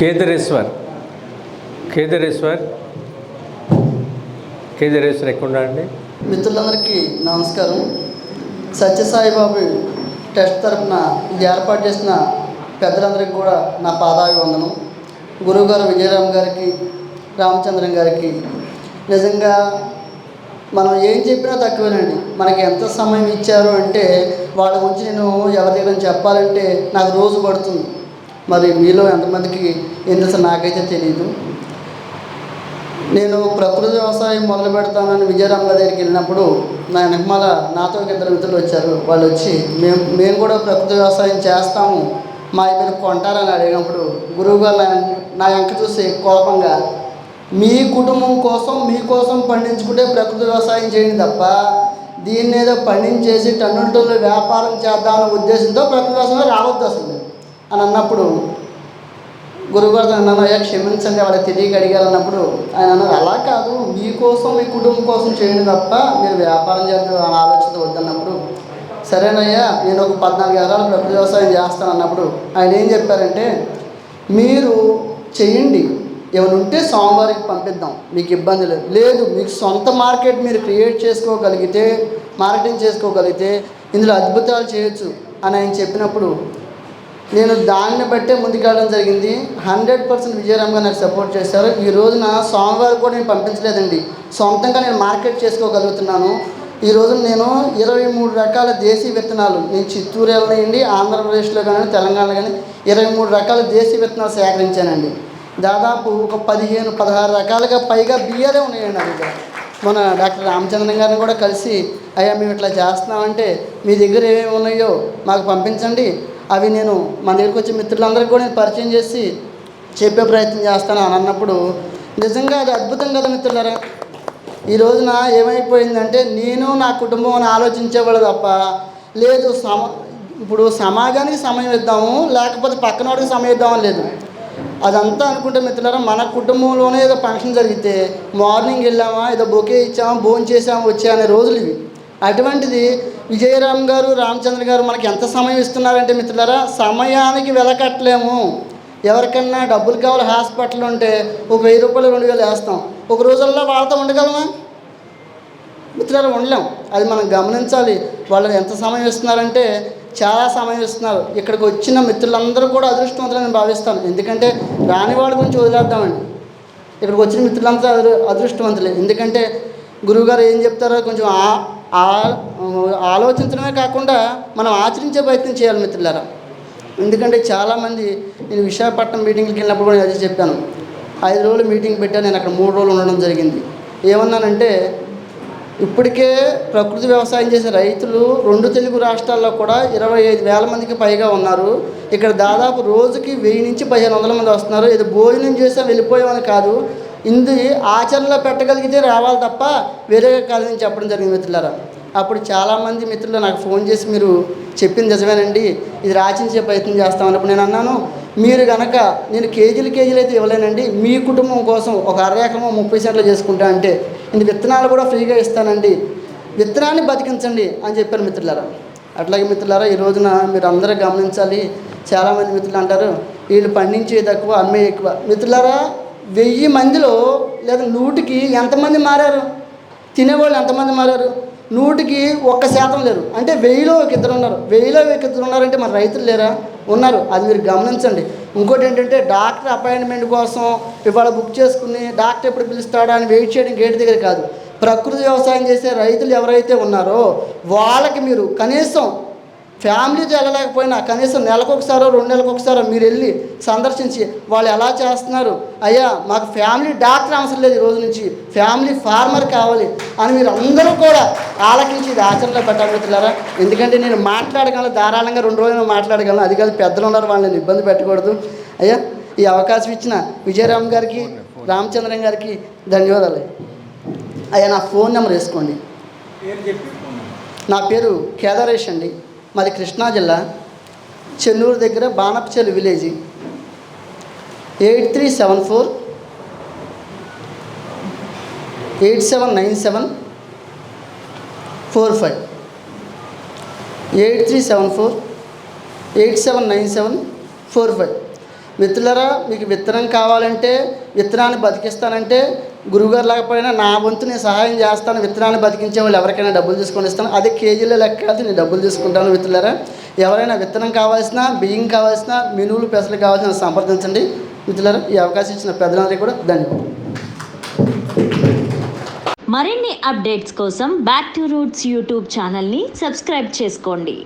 కేదరేశ్వర్. కేదరేశ్వర్. కేదరేశ్వర్ ఎక్కడ అండి? మిత్రులందరికీ నమస్కారం. సత్యసాయిబాబు టెస్ట్ తరఫున ఇది ఏర్పాటు చేసిన పెద్దలందరికీ కూడా నా పాదాభివందనం. గురువుగారు విజయరామ్ గారికి రామచంద్రన్ గారికి. నిజంగా మనం ఏం చెప్పినా తక్కువేనండి. మనకి ఎంత సమయం ఇచ్చారు అంటే వాళ్ళ గురించి నేను ఎవరి దగ్గర చెప్పాలంటే నాకు రోజు పడుతుంది. మరి మీలో ఎంతమందికి ఎంత నాకైతే తెలియదు నేను ప్రకృతి వ్యవసాయం మొదలు పెడతానని విజయరామ్ గారి దగ్గరికి వెళ్ళినప్పుడు నా వెనకమాల నాతో ఇద్దరు మిత్రులు వచ్చారు. వాళ్ళు వచ్చి మేము మేము కూడా ప్రకృతి వ్యవసాయం చేస్తాము. మా మీరు కొంటారని అడిగినప్పుడు గురువు గారు నా నా వెంక చూసి కోపంగా మీ కుటుంబం కోసం మీకోసం పండించుకుంటే ప్రకృతి వ్యవసాయం చేయండి తప్ప దీన్ని ఏదో పండించేసి టన్నుల టన్నుల వ్యాపారం చేద్దామనే ఉద్దేశంతో ప్రకృతి వ్యవసాయం రావద్దు అసలు. అని అన్నప్పుడు గురుగారు అన్నయ్య క్షమించండి వాళ్ళకి తెలియక అడిగారు అన్నప్పుడు ఆయన అన్నారు అలా కాదు మీకోసం మీ కుటుంబం కోసం చేయండి తప్ప మీరు వ్యాపారం చేద్దాం అని ఆలోచన వద్దన్నప్పుడు సరేనయ్యా నేను ఒక పద్నాలుగు ఎకరాలు ప్రకృతి వ్యవసాయం చేస్తాను అన్నప్పుడు ఆయన ఏం చెప్పారంటే మీరు చేయండి ఏమైనా ఉంటే సోమవారికి పంపిద్దాం మీకు ఇబ్బంది లేదు. లేదు మీకు సొంత మార్కెట్ మీరు క్రియేట్ చేసుకోగలిగితే మార్కెటింగ్ చేసుకోగలిగితే ఇందులో అద్భుతాలు చేయొచ్చు అని ఆయన చెప్పినప్పుడు నేను దాన్ని బట్టే ముందుకెళ్ళడం జరిగింది. హండ్రెడ్ పర్సెంట్ విజయరామ్ గారు నాకు సపోర్ట్ చేశారు. ఈ రోజున సోమవారం కూడా నేను పంపించలేదండి. సొంతంగా నేను మార్కెట్ చేసుకోగలుగుతున్నాను. ఈ రోజు నేను ఇరవై మూడు రకాల దేశీ విత్తనాలు నేను చిత్తూరు వెళ్ళనియండి ఆంధ్రప్రదేశ్లో కానీ తెలంగాణలో కానీ ఇరవై మూడు రకాల దేశీ విత్తనాలు సేకరించానండి. దాదాపు ఒక పదిహేను పదహారు రకాలుగా పైగా బియ్యాలే ఉన్నాయండి నా దగ్గర మన డాక్టర్ రామచంద్రన్ గారిని కూడా కలిసి అయ్యా మేము ఇట్లా చేస్తున్నామంటే మీ దగ్గర ఏమేమి ఉన్నాయో మాకు పంపించండి. అవి నేను మన దగ్గరికి వచ్చే మిత్రులందరికీ కూడా నేను పరిచయం చేసి చెప్పే ప్రయత్నం చేస్తాను అని అన్నప్పుడు నిజంగా అది అద్భుతం కదా మిత్రులారా. ఈ రోజున ఏమైపోయిందంటే నేను నా కుటుంబం అని ఆలోచించేవాళ్ళు తప్ప లేదు సమ ఇప్పుడు సమాజానికి సమయం ఇద్దాము లేకపోతే పక్కన వాడికి సమయం ఇద్దామని లేదు. అదంతా అనుకుంటే మిత్రులారా మన కుటుంబంలోనే ఏదో ఫంక్షన్ జరిగితే మార్నింగ్ వెళ్ళామా ఏదో బొకే ఇచ్చామా భోజనం చేసామా వచ్చా అనే రోజులు ఇవి. అటువంటిది విజయరామ్ గారు రామచంద్ర గారు మనకి ఎంత సమయం ఇస్తున్నారంటే మిత్రులారా సమయానికి వెలకట్టలేము. ఎవరికన్నా డబ్బులు కావాలి హాస్పిటల్ ఉంటే ఒక వెయ్యి రూపాయలు రెండు వేలు వేస్తాం. ఒక రోజుల్లో వాళ్ళతో ఉండగలమా? మిత్రులారా ఉండలేం. అది మనం గమనించాలి. వాళ్ళు ఎంత సమయం ఇస్తున్నారంటే చాలా సమయం ఇస్తున్నారు. ఇక్కడికి వచ్చిన మిత్రులందరూ కూడా అదృష్టవంతులు నేను భావిస్తాను. ఎందుకంటే రాని వాళ్ళ గురించి వదిలేద్దామండి. ఇక్కడికి వచ్చిన మిత్రులంతా అదృ అదృష్టవంతులే. ఎందుకంటే గురువుగారు ఏం చెప్తారో కొంచెం ఆలోచించడమే కాకుండా మనం ఆచరించే ప్రయత్నం చేయాలి మిత్రులారా. ఎందుకంటే చాలామంది నేను విశాఖపట్నం మీటింగ్కి వెళ్ళినప్పుడు కూడా అదే చెప్పాను. ఐదు రోజులు మీటింగ్ పెట్టాను నేను అక్కడ మూడు రోజులు ఉండడం జరిగింది. ఏమన్నానంటే ఇప్పటికే ప్రకృతి వ్యవసాయం చేసే రైతులు రెండు తెలుగు రాష్ట్రాల్లో కూడా ఇరవై ఐదు వేల మందికి పైగా ఉన్నారు. ఇక్కడ దాదాపు రోజుకి వెయ్యి నుంచి పదిహేను వందల మంది వస్తున్నారు. ఇది భోజనం చేసా వెళ్ళిపోయామని కాదు. ఇందు ఆచరణలో పెట్టగలిగితే రావాలి తప్ప వేరే కాదని చెప్పడం జరిగింది మిత్రులారా. అప్పుడు చాలామంది మిత్రులు నాకు ఫోన్ చేసి మీరు చెప్పింది నిజమేనండి ఇది రాచించే ప్రయత్నం చేస్తామన్నప్పుడు నేను అన్నాను మీరు కనుక నేను కేజీలు కేజీలు అయితే ఇవ్వలేనండి మీ కుటుంబం కోసం ఒక అర ఎకరమో ముప్పై సెంట్లు చేసుకుంటా అంటే ఇంత విత్తనాలు కూడా ఫ్రీగా ఇస్తానండి విత్తనాన్ని బతికించండి అని చెప్పారు మిత్రులారా. అట్లాగే మిత్రులారా ఈ రోజున మీరు అందరూ గమనించాలి చాలామంది మిత్రులు అంటారు వీళ్ళు పండించే తక్కువ అమ్మే ఎక్కువ. మిత్రులారా వెయ్యి మందిలో లేదా నూటికి ఎంతమంది మారారు? తినేవాళ్ళు ఎంతమంది మారారు? నూటికి ఒక్క శాతం లేరు. అంటే వెయ్యిలో ఒక ఇద్దరు ఉన్నారు. వెయ్యిలో ఒక ఇద్దరు ఉన్నారంటే మన రైతులు లేరా? ఉన్నారు. అది మీరు గమనించండి. ఇంకోటి ఏంటంటే డాక్టర్ అపాయింట్మెంట్ కోసం ఇవాళ బుక్ చేసుకుని డాక్టర్ ఎప్పుడు పిలుస్తాడా అని వెయిట్ చేయడం గేట్ దగ్గర కాదు. ప్రకృతి వ్యవసాయం చేసే రైతులు ఎవరైతే ఉన్నారో వాళ్ళకి మీరు కనీసం ఫ్యామిలీతో వెళ్ళలేకపోయినా కనీసం నెలకు ఒకసారో రెండు నెలలకు ఒకసారో మీరు వెళ్ళి సందర్శించి వాళ్ళు ఎలా చేస్తున్నారు? అయ్యా మాకు ఫ్యామిలీ డాక్టర్ అవసరం లేదు ఈ రోజు నుంచి. ఫ్యామిలీ ఫార్మర్ కావాలి అని మీరు అందరూ కూడా ఆలకించి ఇది ఆచరణలో పెట్టగలుగుతున్నారా ఎందుకంటే నేను మాట్లాడగలను ధారాళంగా రెండు రోజులు మాట్లాడగలను. అది కాదు పెద్దలు ఉన్నారు వాళ్ళని ఇబ్బంది పెట్టకూడదు. అయ్యా ఈ అవకాశం ఇచ్చిన విజయరామ్ గారికి రామచంద్రన్ గారికి ధన్యవాదాలు. అయ్యా నా ఫోన్ నెంబర్ వేసుకోండి. నా పేరు కేదారేష్ అండి. మాది కృష్ణా జిల్లా చెన్నూరు దగ్గర బాణపచెలు village. Eight three seven four eight seven nine seven four five. Eight three seven four eight seven nine seven four five. మిత్రులరా మీకు విత్తనం కావాలంటే విత్తనాన్ని బతికిస్తానంటే గురువుగారు లేకపోయినా నా వంతు నేను సహాయం చేస్తాను విత్తనాన్ని బతికించే వాళ్ళు ఎవరికైనా డబ్బులు తీసుకొని ఇస్తాను. అదే కేజీల లెక్క కాదు నేను డబ్బులు తీసుకుంటాను విత్తులారా ఎవరైనా విత్తనం కావాల్సిన బియ్యం కావాల్సిన మినువులు పెసలు కావాల్సిన సంప్రదించండి మిత్రులారా. ఈ అవకాశం ఇచ్చిన పెద్దలందరికీ కూడా ధన్యవాదాలు. మరిన్ని అప్డేట్స్ కోసం బ్యాక్ టు రూట్స్ యూట్యూబ్ ఛానల్ని సబ్స్క్రైబ్ చేసుకోండి.